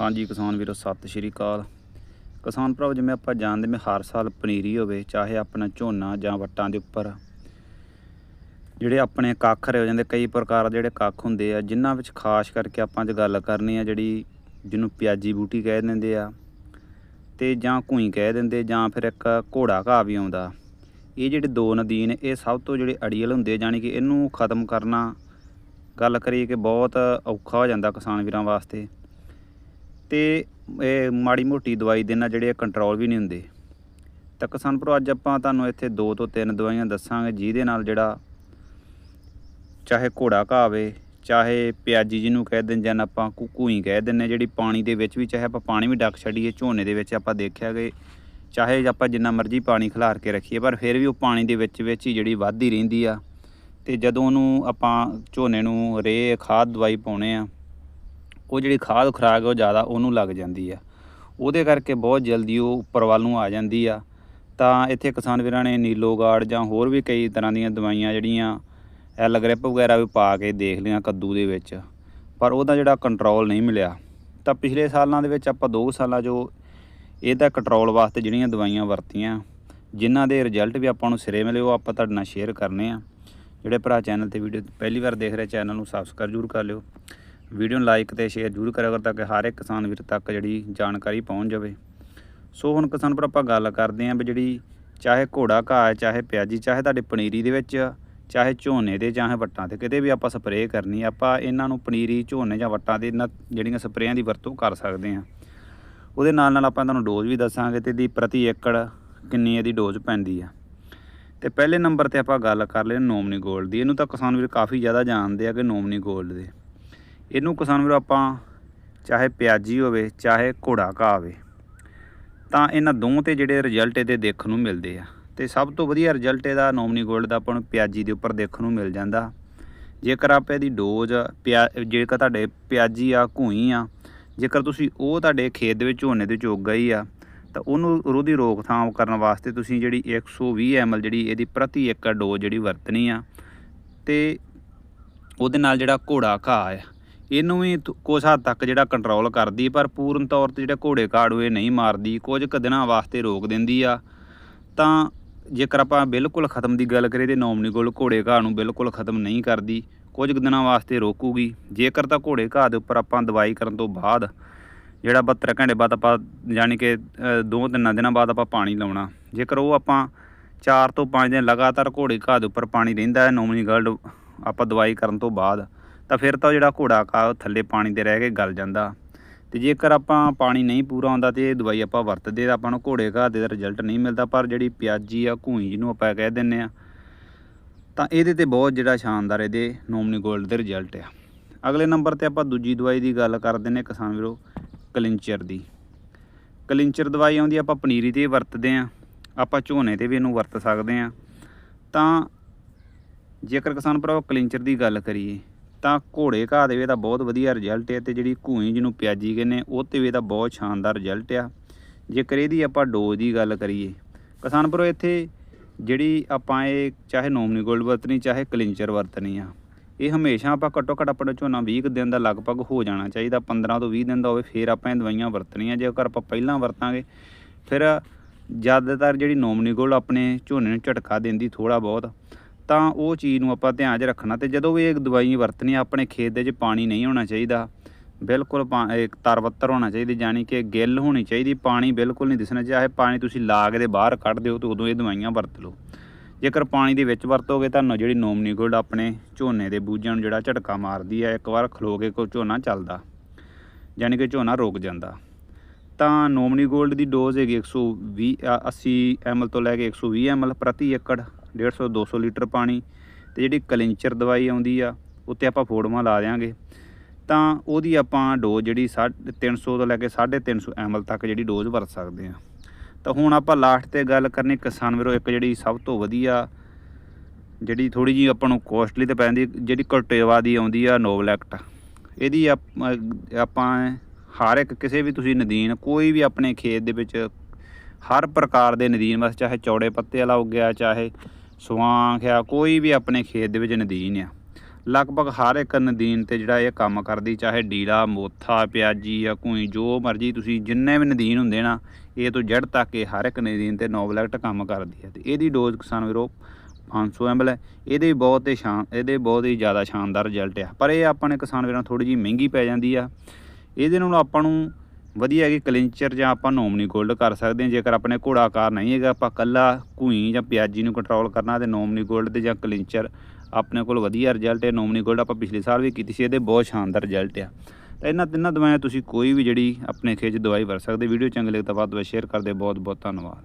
ਹਾਂਜੀ ਕਿਸਾਨ ਵੀਰੋ ਸਤਿ ਸ਼੍ਰੀ ਅਕਾਲ। ਕਿਸਾਨ ਭਰਾਵੋ ਜਿਵੇਂ ਆਪਾਂ ਜਾਣਦੇ ਮੈਂ ਹਰ ਸਾਲ ਪਨੀਰੀ ਹੋਵੇ ਚਾਹੇ ਆਪਣਾ ਝੋਨਾ ਜਾਂ ਵੱਟਾਂ ਦੇ ਉੱਪਰ ਜਿਹੜੇ ਆਪਣੇ ਕੱਖ ਰਹੇ ਹੋ ਜਾਂਦੇ ਕਈ ਪ੍ਰਕਾਰ ਦੇ ਜਿਹੜੇ ਕੱਖ ਹੁੰਦੇ ਆ ਜਿਨ੍ਹਾਂ ਵਿੱਚ ਖਾਸ ਕਰਕੇ ਆਪਾਂ ਅੱਜ ਗੱਲ ਕਰਨੀ ਆ ਜਿਹੜੀ ਜਿਹਨੂੰ ਪਿਆਜੀ ਬੂਟੀ ਕਹਿ ਦਿੰਦੇ ਆ ਤੇ ਜਾਂ ਘੂਈ ਕਹਿ ਦਿੰਦੇ ਜਾਂ ਫਿਰ ਇੱਕ ਘੋੜਾ ਘਾਹ ਵੀ ਆਉਂਦਾ। ਇਹ ਜਿਹੜੇ ਦੋ ਨਦੀਨ ਇਹ ਸਭ ਤੋਂ ਜਿਹੜੇ ਅੜੀਅਲ ਹੁੰਦੇ ਆ, ਜਾਣੀ ਕਿ ਇਹਨੂੰ ਖਤਮ ਕਰਨਾ ਗੱਲ ਕਰੀਏ ਕਿ ਬਹੁਤ ਔਖਾ ਹੋ ਜਾਂਦਾ ਕਿਸਾਨ ਵੀਰਾਂ ਵਾਸਤੇ। ਤੇ ਇਹ ਮਾੜੀ ਮੋਟੀ ਦਵਾਈ ਦੇ ਨਾਲ ਜਿਹੜੇ ਕੰਟਰੋਲ ਵੀ ਨਹੀਂ ਹੁੰਦੇ। ਤਾਂ ਕਿਸਾਨ ਭਰਾ ਅੱਜ ਆਪਾਂ ਤੁਹਾਨੂੰ ਇੱਥੇ ਦੋ ਤੋਂ ਤਿੰਨ ਦਵਾਈਆਂ ਦੱਸਾਂਗੇ, ਜਿਹਦੇ ਨਾਲ ਜਿਹੜਾ ਚਾਹੇ ਘੋੜਾ ਘਾਵੇ ਚਾਹੇ ਪਿਆਜੀ ਜਿਹਨੂੰ ਕਹਿ ਦਿੰਦੇ ਜਾਂ ਆਪਾਂ ਕੁਕੂਈ ਕਹਿ ਦਿੰਦੇ ਜਿਹੜੀ ਪਾਣੀ ਦੇ ਵਿੱਚ ਵੀ ਚਾਹੇ ਆਪਾਂ ਪਾਣੀ ਵੀ ਡੱਕ ਛੱਡੀਏ, ਝੋਨੇ ਦੇ ਵਿੱਚ ਆਪਾਂ ਦੇਖਿਆ ਕਿ ਚਾਹੇ ਆਪਾਂ ਜਿੰਨਾ ਮਰਜ਼ੀ ਪਾਣੀ ਖਿਲਾਰ ਕੇ ਰੱਖੀਏ, ਪਰ ਫਿਰ ਵੀ ਉਹ ਪਾਣੀ ਦੇ ਵਿੱਚ ਵਿੱਚ ਹੀ ਜਿਹੜੀ ਵੱਧਦੀ ਰਹਿੰਦੀ ਆ। ਤੇ ਜਦੋਂ ਉਹਨੂੰ ਆਪਾਂ ਝੋਨੇ ਨੂੰ ਰੇ, ਖਾਦ ਦਵਾਈ ਪਾਉਣੇ ਆ ਉਹ ਜਿਹੜੀ ਖਾਦ ਖੁਰਾਕ ਉਹ ਜ਼ਿਆਦਾ ਉਹਨੂੰ ਲੱਗ ਜਾਂਦੀ ਆ। ਉਹਦੇ ਕਰਕੇ ਬਹੁਤ ਜਲਦੀ ਉਹ ਉੱਪਰ ਵੱਲ ਨੂੰ ਆ ਜਾਂਦੀ ਆ। ਤਾਂ ਇੱਥੇ ਕਿਸਾਨ ਵੀਰਾਂ ਨੇ ਨੀਲੋਗਾਰਡ ਜਾਂ ਹੋਰ ਵੀ ਕਈ ਤਰ੍ਹਾਂ ਦੀਆਂ ਦਵਾਈਆਂ ਜਿਹੜੀਆਂ ਐਲ ਗ੍ਰਿਪ ਵਗੈਰਾ ਵੀ ਪਾ ਕੇ ਦੇਖ ਲਿਆ ਕੱਦੂ ਦੇ ਵਿੱਚ, ਪਰ ਉਹਦਾ ਜਿਹੜਾ ਕੰਟਰੋਲ ਨਹੀਂ ਮਿਲਿਆ। ਤਾਂ ਪਿਛਲੇ ਸਾਲਾਂ ਦੇ ਵਿੱਚ ਆਪਾਂ 2 ਸਾਲਾਂ ਜੋ ਇਹਦਾ ਕੰਟਰੋਲ ਵਾਸਤੇ ਜਿਹੜੀਆਂ ਦਵਾਈਆਂ ਵਰਤੀਆਂ, ਜਿਨ੍ਹਾਂ ਦੇ ਰਿਜ਼ਲਟ ਵੀ ਆਪਾਂ ਨੂੰ ਸਿਰੇ ਮਿਲੇ, ਉਹ ਆਪਾਂ ਤੁਹਾਡੇ ਨਾਲ ਸ਼ੇਅਰ ਕਰਨੇ ਆ। ਜਿਹੜੇ ਭਰਾ ਚੈਨਲ ਤੇ ਵੀਡੀਓ ਪਹਿਲੀ ਵਾਰ ਦੇਖ ਰਹੇ ਚੈਨਲ ਨੂੰ ਸਬਸਕ੍ਰਾਈਬ ਜ਼ਰੂਰ ਕਰ ਲਿਓ। ਵੀਡੀਓ ਨੂੰ ਲਾਈਕ ਤੇ ਸ਼ੇਅਰ ਜ਼ਰੂਰ ਕਰਿਆ ਕਰੋ ਤਾਂ ਕਿ ਹਰ ਇੱਕ ਕਿਸਾਨ ਵੀਰ ਤੱਕ ਜਿਹੜੀ ਜਾਣਕਾਰੀ ਪਹੁੰਚ ਜਾਵੇ। ਸੋ ਹੁਣ ਕਿਸਾਨ ਪਰ ਆਪਾਂ ਗੱਲ ਕਰਦੇ ਆਂ ਵੀ ਜਿਹੜੀ ਚਾਹੇ ਘੋੜਾ ਘਾਹ ਚਾਹੇ ਪਿਆਜੀ, ਚਾਹੇ ਤੁਹਾਡੇ ਪਨੀਰੀ ਦੇ ਵਿੱਚ, ਚਾਹੇ ਝੋਨੇ ਦੇ ਚਾਹੇ ਵੱਟਾਂ ਤੇ, ਕਿਤੇ ਵੀ ਆਪਾਂ ਸਪਰੇਅ ਕਰਨੀ ਆਪਾਂ ਇਹਨਾਂ ਨੂੰ ਪਨੀਰੀ, ਝੋਨੇ ਜਾਂ ਵੱਟਾਂ ਦੇ ਇਹਨਾਂ ਜਿਹੜੀਆਂ ਸਪਰੇਆਂ ਦੀ ਵਰਤੋਂ ਕਰ ਸਕਦੇ ਆ ਉਹਦੇ ਨਾਲ ਨਾਲ ਆਪਾਂ ਤੁਹਾਨੂੰ ਡੋਜ਼ ਵੀ ਦੱਸਾਂਗੇ ਤੇ ਇਹਦੀ ਪ੍ਰਤੀ ਏਕੜ ਕਿੰਨੀ ਇਹਦੀ ਡੋਜ਼ ਪੈਂਦੀ ਆ। ਤੇ ਪਹਿਲੇ ਨੰਬਰ ਤੇ ਆਪਾਂ ਗੱਲ ਕਰ ਲਈ ਨੋਮਨੀ ਗੋਲਡ ਦੀ, ਇਹਨੂੰ ਤਾਂ ਕਿਸਾਨ ਵੀਰ ਕਾਫੀ ਜ਼ਿਆਦਾ ਜਾਣਦੇ ਆ ਕਿ ਨੋਮਨੀ ਗੋਲਡ ਦੇ। ਇਹਨੂੰ ਕਿਸਾਨ ਵੀਰ ਆਪਾਂ ਚਾਹੇ ਪਿਆਜੀ ਹੋਵੇ, ਚਾਹੇ ਘੋੜਾ ਘਾਹ ਹੋਵੇ, ਤਾਂ ਇਹਨਾਂ ਦੋਵਾਂ ਤੇ ਜਿਹੜੇ ਰਿਜ਼ਲਟ ਇਹਦੇ ਦੇਖਣ ਨੂੰ ਮਿਲਦੇ ਆ। ਤੇ ਸਭ ਤੋਂ ਵਧੀਆ ਰਿਜ਼ਲਟ ਇਹਦਾ ਨੋਮਨੀ ਗੋਲਡ ਦਾ ਆਪਾਂ ਨੂੰ ਪਿਆਜੀ ਦੇ ਉੱਪਰ ਦੇਖਣ ਨੂੰ ਮਿਲ ਜਾਂਦਾ। ਜੇਕਰ ਆਪਾਂ ਇਹਦੀ ਡੋਜ਼ ਪਿਆ, ਜੇਕਰ ਤੁਹਾਡੇ ਪਿਆਜੀ ਆ, ਘੂਈ ਆ, ਜੇਕਰ ਤੁਸੀਂ ਉਹ ਤੁਹਾਡੇ ਖੇਤ ਦੇ ਵਿੱਚ ਝੋਨੇ ਦੇ ਚੋਗ ਗਈ ਆ, ਤਾਂ ਉਹਨੂੰ ਉਹਦੀ ਰੋਕਥਾਮ ਕਰਨ ਵਾਸਤੇ ਤੁਸੀਂ ਜਿਹੜੀ 120 ml ਜਿਹੜੀ ਇਹਦੀ ਪ੍ਰਤੀ ਏਕੜ ਡੋਜ਼ ਜਿਹੜੀ ਵਰਤਣੀ ਆ, ਤੇ ਉਹਦੇ ਨਾਲ ਜਿਹੜਾ ਘੋੜਾ ਘਾਹ ਆ ਇਹਨੂੰ ਵੀ ਥ- ਕੁਛ ਹੱਦ ਤੱਕ ਜਿਹੜਾ ਕੰਟਰੋਲ ਕਰਦੀ ਪਰ ਪੂਰਨ ਤੌਰ ਤੇ ਜਿਹੜਾ ਘੋੜੇ ਘਾੜੂ ਇਹ ਨਹੀਂ ਮਾਰਦੀ ਕੁਝ ਕੁ ਦਿਨਾਂ ਵਾਸਤੇ ਰੋਕ ਦਿੰਦੀ ਆ। ਤਾਂ ਜੇਕਰ ਆਪਾਂ ਬਿਲਕੁਲ ਖਤਮ ਦੀ ਗੱਲ ਕਰੀਏ ਤੇ ਨੋਮਨੀ ਗੋਲ ਘੋੜੇ ਘਾਹ ਨੂੰ ਬਿਲਕੁਲ ਖਤਮ ਨਹੀਂ ਕਰਦੀ ਕੁਝ ਕੁ ਦਿਨਾਂ ਵਾਸਤੇ ਰੋਕੂਗੀ। ਜੇਕਰ ਤਾਂ ਘੋੜੇ ਘਾਹ ਦੇ ਉੱਪਰ ਆਪਾਂ ਦਵਾਈ ਕਰਨ ਤੋਂ ਬਾਅਦ ਜਿਹੜਾ 72 ਘੰਟੇ ਬਾਅਦ ਆਪਾਂ ਯਾਨੀ ਕਿ ਅ, ਦੋ ਤਿੰਨ ਦਿਨਾਂ ਬਾਅਦ ਆਪਾਂ ਪਾਣੀ ਲਾਉਣਾ ਜੇਕਰ ਉਹ ਆਪਾਂ 4 ਤੋਂ 5 ਦਿਨ ਲਗਾਤਾਰ ਘੋੜੇ ਘਾਹ ਦੇ ਉੱਪਰ ਪਾਣੀ ਰਹਿੰਦਾ ਹੈ ਨੋਮਨੀ ਗੋਲਡ ਆਪਾਂ ਦਵਾਈ ਕਰਨ ਤੋਂ ਬਾਅਦ ਤਾਂ ਫਿਰ ਤਾਂ ਜਿਹੜਾ ਘੋੜਾ ਘਾਹ ਥੱਲੇ ਪਾਣੀ ਤੇ ਰਹਿ ਕੇ ਗਲ ਜਾਂਦਾ। ਤੇ ਜੇਕਰ ਆਪਾਂ ਪਾਣੀ ਨਹੀਂ ਪੂਰਾ ਆਉਂਦਾ ਤੇ ਇਹ ਦਵਾਈ ਆਪਾਂ ਵਰਤਦੇ ਤਾਂ ਆਪਾਂ ਨੂੰ ਘੋੜੇ ਘਾਹ ਦੇ ਰਿਜ਼ਲਟ ਨਹੀਂ ਮਿਲਦਾ, ਪਰ ਜਿਹੜੀ ਪਿਆਜੀ ਆ ਘੂਈ ਜਿਹਨੂੰ ਆਪਾਂ ਕਹਿ ਦਿੰਨੇ ਆ, ਤਾਂ ਇਹਦੇ ਤੇ ਬਹੁਤ ਜਿਹੜਾ ਸ਼ਾਨਦਾਰ ਇਹਦੇ ਨੋਮਨੀ ਗੋਲਡ ਦੇ ਰਿਜ਼ਲਟ ਆ। ਅਗਲੇ ਨੰਬਰ ਤੇ ਆਪਾਂ ਦੂਜੀ ਦਵਾਈ ਦੀ ਗੱਲ ਕਰਦੇ ਨੇ ਕਿਸਾਨ ਵੀਰੋ, ਕਲਿੰਚਰ ਦੀ। ਕਲਿੰਚਰ ਦਵਾਈ ਆਉਂਦੀ ਆਪਾਂ ਪਨੀਰੀ ਤੇ ਵਰਤਦੇ ਆ ਆਪਾਂ ਝੋਨੇ ਤੇ ਵੀ ਇਹਨੂੰ ਵਰਤ ਸਕਦੇ ਆ ਤਾਂ ਜੇਕਰ ਕਿਸਾਨ ਭਰਾਵੋ, ਕਲਿੰਚਰ ਦੀ ਗੱਲ ਕਰੀਏ ਤਾਂ ਘੋੜੇ ਘਾਹ ਦੇ ਵੀ ਇਹਦਾ ਬਹੁਤ ਵਧੀਆ ਰਿਜ਼ਲਟ ਹੈ ਤੇ ਜਿਹੜੀ ਘੂਈ ਜਿਹਨੂੰ ਪਿਆਜੀ ਕਹਿੰਦੇ ਉਹ ਤੇ ਵੀ ਇਹਦਾ ਬਹੁਤ ਸ਼ਾਨਦਾਰ ਰਿਜ਼ਲਟ ਆ। ਜੇਕਰ ਇਹਦੀ ਆਪਾਂ ਡੋਜ਼ ਦੀ ਗੱਲ ਕਰੀਏ ਕਿਸਾਨ ਭਰਾਵੋ ਇੱਥੇ ਜਿਹੜੀ ਆਪਾਂ ਇਹ ਚਾਹੇ ਨੋਮਨੀ ਗੋਲਡ ਵਰਤਣੀ, ਚਾਹੇ ਕਲਿੰਚਰ ਵਰਤਣੀ ਆ, ਇਹ ਹਮੇਸ਼ਾ ਆਪਾਂ ਘੱਟੋ ਘੱਟ ਆਪਣਾ ਝੋਨਾ 20 ਕੁ ਦਿਨ ਦਾ ਲਗਭਗ ਹੋ ਜਾਣਾ ਚਾਹੀਦਾ 15 ਤੋਂ 20 ਦਿਨ ਦਾ ਹੋਵੇ, ਫਿਰ ਆਪਾਂ ਇਹ ਦਵਾਈਆਂ ਵਰਤਣੀਆਂ। ਜੇਕਰ ਆਪਾਂ ਪਹਿਲਾਂ ਵਰਤਾਂਗੇ, ਫਿਰ ਜ਼ਿਆਦਾਤਰ ਜਿਹੜੀ ਨੋਮਨੀ ਗੋਲਡ ਆਪਣੇ ਝੋਨੇ ਨੂੰ ਝਟਕਾ ਦਿੰਦੀ ਥੋੜਾ ਬਹੁਤ। ਤਾਂ ਉਹ ਚੀਜ਼ ਨੂੰ ਆਪਾਂ ਧਿਆਨ 'ਚ ਰੱਖਣਾ ਤੇ ਜਦੋਂ ਵੀ ਇਹ ਦਵਾਈ ਵਰਤਣੀ ਆਪਣੇ ਖੇਤ ਦੇ 'ਚ ਪਾਣੀ ਨਹੀਂ ਹੋਣਾ ਚਾਹੀਦਾ। ਬਿਲਕੁਲ ਪਾ- ਤਰਵੱਤਰ ਹੋਣਾ ਚਾਹੀਦੀ ਜਾਨੀ ਕਿ ਗਿੱਲ ਹੋਣੀ ਚਾਹੀਦੀ ਪਾਣੀ ਬਿਲਕੁਲ ਨਹੀਂ ਦਿਸਣਾ ਚਾਹੇ ਪਾਣੀ ਤੁਸੀਂ ਲਾ ਕੇ ਦੇ ਬਾਹਰ ਕੱਢ ਦਿਓ ਤੇ ਉਦੋਂ ਇਹ ਦਵਾਈਆਂ ਵਰਤ ਲਓ। ਜੇਕਰ ਪਾਣੀ ਦੇ ਵਿੱਚ ਵਰਤੋਗੇ ਤੁਹਾਨੂੰ ਜਿਹੜੀ ਨੋਮਨੀ ਗੋਲਡ ਆਪਣੇ ਝੋਨੇ ਦੇ ਬੂਝਾਂ ਨੂੰ ਜਿਹੜਾ ਝਟਕਾ ਮਾਰਦੀ ਹੈ ਇੱਕ ਵਾਰ ਖਲੋ ਕੇ ਕੋ ਝੋਨਾ ਚੱਲਦਾ ਯਾਨੀ ਕਿ ਝੋਨਾ ਰੁਕ ਜਾਂਦਾ। ਤਾਂ ਨੋਮਨੀ ਗੋਲਡ ਦੀ ਡੋਜ਼ ਹੈਗੀ 120 ਅ, 80 ml ਤੋਂ ਲੈ ਕੇ 120 ml ਪ੍ਰਤੀ ਏਕੜ। 150 200 ਲੀਟਰ ਪਾਣੀ ਤੇ ਜਿਹੜੀ ਕਲਿੰਚਰ ਦਵਾਈ ਆਉਂਦੀ ਆ, ਉੱਤੇ ਆਪਾਂ ਫੋੜਵਾ ਲਾ ਦਿਆਂਗੇ। ਤਾਂ ਉਹਦੀ ਆਪਾਂ ਡੋਜ਼ ਜਿਹੜੀ ਸਾਢੇ 300 ਤੋਂ ਲੈ ਕੇ 350 ml ਤੱਕ ਜਿਹੜੀ ਡੋਜ਼ ਵਰਤ ਸਕਦੇ ਆ। ਤਾਂ ਹੁਣ ਆਪਾਂ ਲਾਸਟ ਤੇ ਗੱਲ ਕਰਨੀ ਕਿਸਾਨ ਵੀਰੋ, ਇੱਕ ਜਿਹੜੀ ਸਭ ਤੋਂ ਵਧੀਆ ਜਿਹੜੀ ਥੋੜੀ ਜੀ ਆਪਾਂ ਨੂੰ ਕੋਸਟਲੀ ਤੇ ਪੈਂਦੀ, ਜਿਹੜੀ ਕੋਟੇਵਾ ਦੀ ਆਉਂਦੀ ਆ, ਨੋਵਲੈਕਟ। ਇਹਦੀ ਆਪਾਂ ਹਰ ਇੱਕ ਕਿਸੇ ਵੀ ਤੁਸੀਂ ਨਦੀਨ, ਕੋਈ ਵੀ ਆਪਣੇ ਖੇਤ ਦੇ ਵਿੱਚ ਹਰ ਪ੍ਰਕਾਰ ਦੇ ਨਦੀਨ ਵਾਸਤੇ ਚਾਹੇ ਚੌੜੇ ਪੱਤੇ ਵਾਲਾ ਹੋ ਗਿਆ, ਚਾਹੇ ਸਵਾਂਖ ਆ, ਕੋਈ ਵੀ ਆਪਣੇ ਖੇਤ ਦੇ ਵਿੱਚ ਨਦੀਨ ਆ। ਲਗਭਗ ਹਰ ਇੱਕ ਨਦੀਨ ਤੇ ਜਿਹੜਾ ਇਹ ਕੰਮ ਕਰਦੀ, ਚਾਹੇ ਡੀਲਾ ਮੋਥਾ, ਪਿਆਜੀ ਜਾਂ ਕੋਈ, ਜੋ ਮਰਜ਼ੀ ਤੁਸੀਂ ਜਿੰਨੇ ਵੀ ਨਦੀਨ ਹੁੰਦੇ ਨਾ ਇਹ ਤੋਂ ਜੜ ਤੱਕ ਇਹ ਹਰ ਇੱਕ ਨਦੀਨ ਤੇ ਨੋਬਲੈਕਟ ਕੰਮ ਕਰਦੀ ਹੈ ਤੇ ਇਹਦੀ ਡੋਜ਼ ਕਿਸਾਨ ਵੀਰੋ 500 ml ਹੈ ਇਹਦੇ ਬਹੁਤ ਹੀ ਸ਼ਾਨ, ਇਹਦੇ ਬਹੁਤ ਹੀ ਜ਼ਿਆਦਾ ਸ਼ਾਨਦਾਰ ਰਿਜ਼ਲਟ ਆ। ਪਰ ਇਹ ਆਪਾਂ ਨੇ ਕਿਸਾਨ ਵੀਰਾਂ ਨੂੰ ਥੋੜੀ ਜਿਹੀ ਮਹਿੰਗੀ ਪੈ ਜਾਂਦੀ ਆ। ਇਹਦੇ ਨਾਲ ਆਪਾਂ ਨੂੰ ਵਧੀਆ ਹੈਗੀ ਕਲਿੰਚਰ ਜਾਂ ਆਪਾਂ ਨੋਮਨੀ ਗੋਲਡ ਕਰ ਸਕਦੇ ਹਾਂ ਜੇਕਰ ਆਪਣੇ ਘੋੜਾ ਆਕਾਰ ਨਹੀਂ ਹੈਗਾ, ਆਪਾਂ ਕੱਲਾ ਘੂਈ ਜਾਂ ਪਿਆਜੀ ਨੂੰ ਕੰਟਰੋਲ ਕਰਨਾ ਤੇ ਨੋਮਨੀ ਗੋਲਡ ਤੇ ਜਾਂ ਕਲਿੰਚਰ ਆਪਣੇ ਕੋਲ ਵਧੀਆ ਰਿਜ਼ਲਟ ਹੈ ਨੋਮਨੀ ਗੋਲਡ ਆਪਾਂ ਪਿਛਲੇ ਸਾਲ ਵੀ ਕੀਤੀ ਸੀ, ਇਹਦੇ ਬਹੁਤ ਸ਼ਾਨਦਾਰ ਰਿਜ਼ਲਟ ਆ। ਤਾਂ ਇਹਨਾਂ ਤਿੰਨਾਂ ਦਵਾਈਆਂ ਤੁਸੀਂ ਕੋਈ ਵੀ ਜਿਹੜੀ ਆਪਣੇ ਖੇਚ ਦਵਾਈ ਵਰ ਸਕਦੇ, ਵੀਡੀਓ ਚੰਗੀ ਲੱਗੇ ਤਾਂ ਵੱਧ ਤੋਂ ਵੱਧ ਸ਼ੇਅਰ ਕਰਦੇ ਬਹੁਤ ਬਹੁਤ ਧੰਨਵਾਦ।